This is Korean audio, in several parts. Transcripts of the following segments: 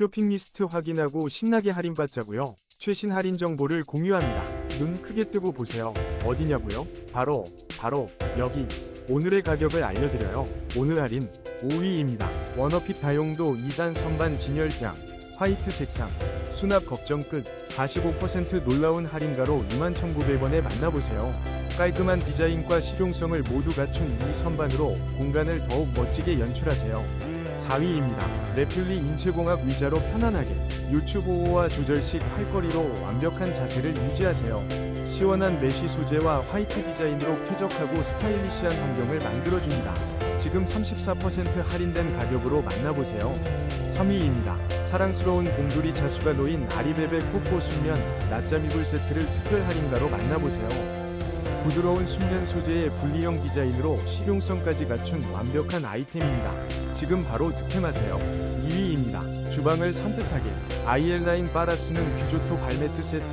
쇼핑 리스트 확인하고 신나게 할인받자고요. 최신 할인 정보를 공유합니다. 눈 크게 뜨고 보세요. 어디냐고요? 바로 바로 여기. 오늘의 가격을 알려드려요. 오늘 할인 5위입니다. 워너핏 다용도 2단 선반 진열장 화이트 색상 수납 걱정 끝 45% 놀라운 할인가로 21,900원에 만나보세요. 깔끔한 디자인과 실용성을 모두 갖춘 이 선반으로 공간을 더욱 멋지게 연출하세요. 4위입니다. 레플리 인체공학 의자로 편안하게 요추 보호와 조절 식 팔걸이로 완벽한 자세를 유지하세요. 시원한 메쉬 소재와 화이트 디자인으로 쾌적하고 스타일리시한 환경을 만들어줍니다. 지금 34% 할인된 가격으로 만나보세요. 3위입니다. 사랑스러운 곰돌이 자수가 놓인 아리베베 코코 순면 낮잠 이불 세트를 특별 할인가로 만나보세요. 부드러운 순면 소재의 분리형 디자인으로 실용성까지 갖춘 완벽한 아이템입니다. 지금 바로 득템하세요. 2위입니다. 주방을 산뜻하게 IL9 빨아쓰는 뷰조토 발매트 세트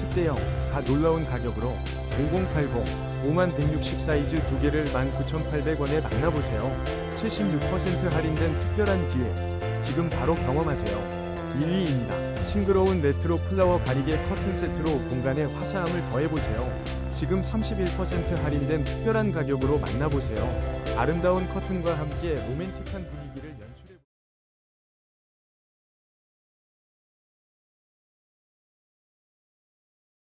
특대형 다 놀라운 가격으로 5080 5160 사이즈 두 개를 19,800원에 만나보세요. 76% 할인된 특별한 기회 지금 바로 경험하세요. 1위입니다. 싱그러운 레트로 플라워 가리개 커튼 세트로 공간에 화사함을 더해보세요. 지금 31% 할인된 특별한 가격으로 만나보세요. 아름다운 커튼과 함께 로맨틱한 분위기를 연출